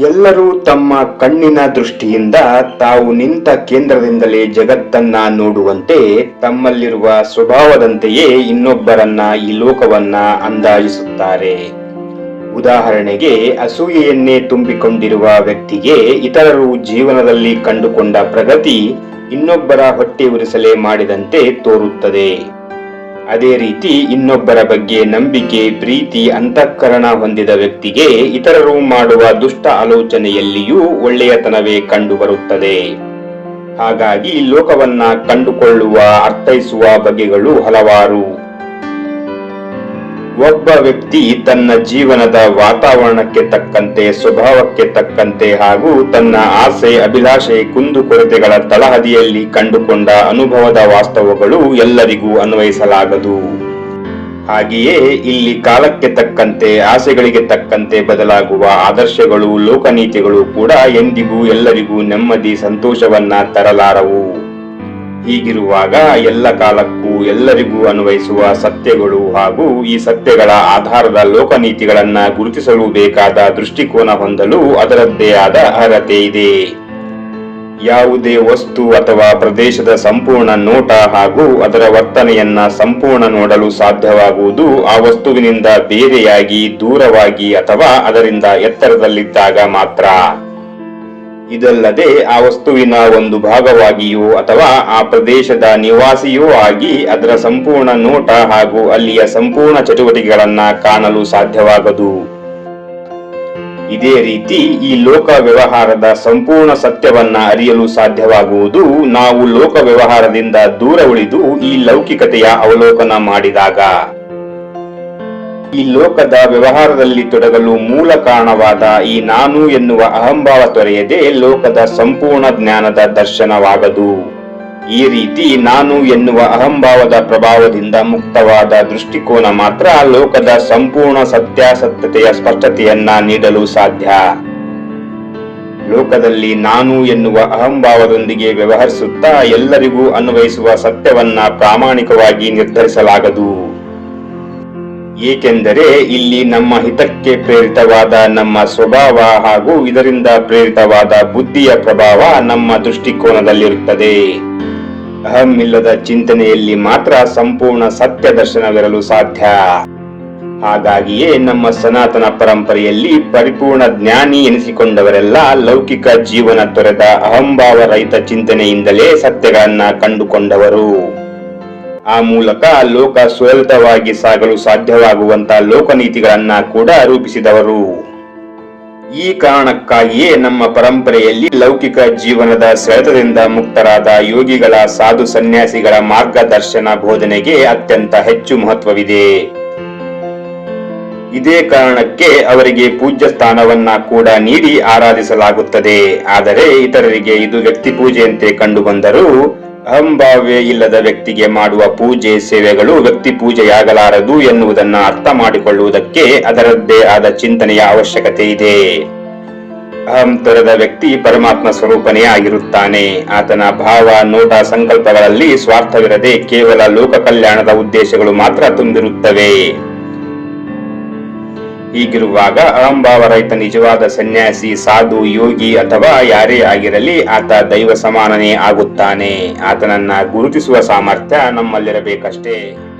ಎಲ್ಲರೂ ತಮ್ಮ ಕಣ್ಣಿನ ದೃಷ್ಟಿಯಿಂದ ತಾವು ನಿಂತ ಕೇಂದ್ರದಿಂದಲೇ ಜಗತ್ತನ್ನ ನೋಡುವಂತೆ ತಮ್ಮಲ್ಲಿರುವ ಸ್ವಭಾವದಂತೆಯೇ ಇನ್ನೊಬ್ಬರನ್ನ ಈ ಲೋಕವನ್ನ ಅಂದಾಜಿಸುತ್ತಾರೆ. ಉದಾಹರಣೆಗೆ, ಅಸೂಯೆಯನ್ನೇ ತುಂಬಿಕೊಂಡಿರುವ ವ್ಯಕ್ತಿಗೆ ಇತರರು ಜೀವನದಲ್ಲಿ ಕಂಡುಕೊಂಡ ಪ್ರಗತಿ ಇನ್ನೊಬ್ಬರ ಹೊಟ್ಟೆ ಉರಿಸಲೇ ಮಾಡಿದಂತೆ ತೋರುತ್ತದೆ. ಅದೇ ರೀತಿ ಇನ್ನೊಬ್ಬರ ಬಗ್ಗೆ ನಂಬಿಕೆ, ಪ್ರೀತಿ, ಅಂತಃಕರಣ ಹೊಂದಿದ ವ್ಯಕ್ತಿಗೆ ಇತರರು ಮಾಡುವ ದುಷ್ಟ ಆಲೋಚನೆಯಲ್ಲಿಯೂ ಒಳ್ಳೆಯತನವೇ ಕಂಡುಬರುತ್ತದೆ. ಹಾಗಾಗಿ ಲೋಕವನ್ನ ಕಂಡುಕೊಳ್ಳುವ, ಅರ್ಥೈಸುವ ಬಗೆಗಳು ಹಲವಾರು. ಒಬ್ಬ ವ್ಯಕ್ತಿ ತನ್ನ ಜೀವನದ ವಾತಾವರಣಕ್ಕೆ ತಕ್ಕಂತೆ, ಸ್ವಭಾವಕ್ಕೆ ತಕ್ಕಂತೆ ಹಾಗೂ ತನ್ನ ಆಸೆ, ಅಭಿಲಾಷೆ ಕುಂದುಕೊರತೆಗಳ ತಳಹದಿಯಲ್ಲಿ ಕಂಡುಕೊಂಡ ಅನುಭವದ ವಾಸ್ತವಗಳು ಎಲ್ಲರಿಗೂ ಅನ್ವಯಿಸಲಾಗದು. ಹಾಗೆಯೇ ಇಲ್ಲಿ ಕಾಲಕ್ಕೆ ತಕ್ಕಂತೆ, ಆಸೆಗಳಿಗೆ ತಕ್ಕಂತೆ ಬದಲಾಗುವ ಆದರ್ಶಗಳು, ಲೋಕನೀತಿಗಳು ಕೂಡ ಎಂದಿಗೂ ಎಲ್ಲರಿಗೂ ನೆಮ್ಮದಿ, ಸಂತೋಷವನ್ನ ತರಲಾರವು. ಹೀಗಿರುವಾಗ ಎಲ್ಲ ಕಾಲಕ್ಕೂ ಎಲ್ಲರಿಗೂ ಅನ್ವಯಿಸುವ ಸತ್ಯಗಳು ಹಾಗೂ ಈ ಸತ್ಯಗಳ ಆಧಾರದ ಲೋಕನೀತಿಗಳನ್ನ ಗುರುತಿಸಲು ಬೇಕಾದ ದೃಷ್ಟಿಕೋನ ಹೊಂದಲು ಅದರದ್ದೇ ಆದ ಅರ್ಹತೆ ಇದೆ. ಯಾವುದೇ ವಸ್ತು ಅಥವಾ ಪ್ರದೇಶದ ಸಂಪೂರ್ಣ ನೋಟ ಹಾಗೂ ಅದರ ವರ್ತನೆಯನ್ನ ಸಂಪೂರ್ಣ ನೋಡಲು ಸಾಧ್ಯವಾಗುವುದು ಆ ವಸ್ತುವಿನಿಂದ ಬೇರೆಯಾಗಿ ದೂರವಾಗಿ ಅಥವಾ ಅದರಿಂದ ಎತ್ತರದಲ್ಲಿದ್ದಾಗ ಮಾತ್ರ. ಇದಲ್ಲದೆ ಆ ವಸ್ತುವಿನ ಒಂದು ಭಾಗವಾಗಿಯೂ ಅಥವಾ ಆ ಪ್ರದೇಶದ ನಿವಾಸಿಯೂ ಆಗಿ ಅದರ ಸಂಪೂರ್ಣ ನೋಟ ಹಾಗೂ ಅಲ್ಲಿಯ ಸಂಪೂರ್ಣ ಚಟುವಟಿಕೆಗಳನ್ನ ಕಾಣಲು ಸಾಧ್ಯವಾಗದು. ಇದೇ ರೀತಿ ಈ ಲೋಕ ವ್ಯವಹಾರದ ಸಂಪೂರ್ಣ ಸತ್ಯವನ್ನ ಅರಿಯಲು ಸಾಧ್ಯವಾಗುವುದು ನಾವು ಲೋಕ ವ್ಯವಹಾರದಿಂದ ದೂರ ಉಳಿದು ಈ ಲೌಕಿಕತೆಯ ಅವಲೋಕನ ಮಾಡಿದಾಗ. ಈ ಲೋಕದ ವ್ಯವಹಾರದಲ್ಲಿ ತೊಡಗಲು ಮೂಲ ಕಾರಣವಾದ ಈ ನಾನು ಎನ್ನುವ ಅಹಂಭಾವ ತೊರೆಯದೆ ಲೋಕದ ಸಂಪೂರ್ಣ ಜ್ಞಾನದ ದರ್ಶನವಾಗದು. ಈ ರೀತಿ ನಾನು ಎನ್ನುವ ಅಹಂಭಾವದ ಪ್ರಭಾವದಿಂದ ಮುಕ್ತವಾದ ದೃಷ್ಟಿಕೋನ ಮಾತ್ರ ಲೋಕದ ಸಂಪೂರ್ಣ ಸತ್ಯಾಸತ್ಯತೆಯ ಸ್ಪಷ್ಟತೆಯನ್ನ ನೀಡಲು ಸಾಧ್ಯ. ಲೋಕದಲ್ಲಿ ನಾನು ಎನ್ನುವ ಅಹಂಭಾವದೊಂದಿಗೆ ವ್ಯವಹರಿಸುತ್ತಾ ಎಲ್ಲರಿಗೂ ಅನ್ವಯಿಸುವ ಸತ್ಯವನ್ನ ಪ್ರಾಮಾಣಿಕವಾಗಿ ನಿರ್ಧರಿಸಲಾಗದು. ಏಕೆಂದರೆ ಇಲ್ಲಿ ನಮ್ಮ ಹಿತಕ್ಕೆ ಪ್ರೇರಿತವಾದ ನಮ್ಮ ಸ್ವಭಾವ ಹಾಗೂ ಇದರಿಂದ ಪ್ರೇರಿತವಾದ ಬುದ್ಧಿಯ ಪ್ರಭಾವ ನಮ್ಮ ದೃಷ್ಟಿಕೋನದಲ್ಲಿರುತ್ತದೆ. ಅಹಂ ಇಲ್ಲದ ಚಿಂತನೆಯಲ್ಲಿ ಮಾತ್ರ ಸಂಪೂರ್ಣ ಸತ್ಯ ದರ್ಶನವಿರಲು ಸಾಧ್ಯ. ಹಾಗಾಗಿಯೇ ನಮ್ಮ ಸನಾತನ ಪರಂಪರೆಯಲ್ಲಿ ಪರಿಪೂರ್ಣ ಜ್ಞಾನಿ ಎನಿಸಿಕೊಂಡವರೆಲ್ಲ ಲೌಕಿಕ ಜೀವನ ತೊರೆದ ಅಹಂಭಾವ ರಹಿತ ಚಿಂತನೆಯಿಂದಲೇ ಸತ್ಯಗಳನ್ನ ಕಂಡುಕೊಂಡವರು. ಆ ಮೂಲಕ ಲೋಕ ಸುಲಲಿತವಾಗಿ ಸಾಗಲು ಸಾಧ್ಯವಾಗುವಂತ ಲೋಕನೀತಿಗಳನ್ನ ಕೂಡ ರೂಪಿಸಿದವರು. ಈ ಕಾರಣಕ್ಕಾಗಿಯೇ ನಮ್ಮ ಪರಂಪರೆಯಲ್ಲಿ ಲೌಕಿಕ ಜೀವನದ ಸೆಳೆತದಿಂದ ಮುಕ್ತರಾದ ಯೋಗಿಗಳ ಸಾಧು ಸನ್ಯಾಸಿಗಳ ಮಾರ್ಗದರ್ಶನ ಬೋಧನೆಗೆ ಅತ್ಯಂತ ಹೆಚ್ಚು ಮಹತ್ವವಿದೆ. ಇದೇ ಕಾರಣಕ್ಕೆ ಅವರಿಗೆ ಪೂಜ್ಯ ಸ್ಥಾನವನ್ನ ಕೂಡ ನೀಡಿ ಆರಾಧಿಸಲಾಗುತ್ತದೆ. ಆದರೆ ಇತರರಿಗೆ ಇದು ವ್ಯಕ್ತಿ ಪೂಜೆಯಂತೆ ಕಂಡುಬಂದರೂ ಅಹಂಭಾವ್ಯ ಇಲ್ಲದ ವ್ಯಕ್ತಿಗೆ ಮಾಡುವ ಪೂಜೆ ಸೇವೆಗಳು ವ್ಯಕ್ತಿ ಪೂಜೆಯಾಗಲಾರದು ಎನ್ನುವುದನ್ನು ಅರ್ಥ ಮಾಡಿಕೊಳ್ಳುವುದಕ್ಕೆ ಅದರದ್ದೇ ಆದ ಚಿಂತನೆಯ ಅವಶ್ಯಕತೆ ಇದೆ. ಅಹಂ ತೊರೆದ ವ್ಯಕ್ತಿ ಪರಮಾತ್ಮ ಸ್ವರೂಪನೇ ಆಗಿರುತ್ತಾನೆ. ಆತನ ಭಾವ, ನೋಟ, ಸಂಕಲ್ಪಗಳಲ್ಲಿ ಸ್ವಾರ್ಥವಿರದೆ ಕೇವಲ ಲೋಕ ಕಲ್ಯಾಣದ ಉದ್ದೇಶಗಳು ಮಾತ್ರ ತುಂಬಿರುತ್ತವೆ. ಹೀಗಿರುವಾಗ ಅಹಂಭಾವ ರೈತ ನಿಜವಾದ ಸನ್ಯಾಸಿ, ಸಾಧು, ಯೋಗಿ ಅಥವಾ ಯಾರೇ ಆಗಿರಲಿ ಆತ ದೈವ ಸಮಾನನೇ ಆಗುತ್ತಾನೆ. ಆತನನ್ನ ಗುರುತಿಸುವ ಸಾಮರ್ಥ್ಯ ನಮ್ಮಲ್ಲಿರಬೇಕಷ್ಟೇ.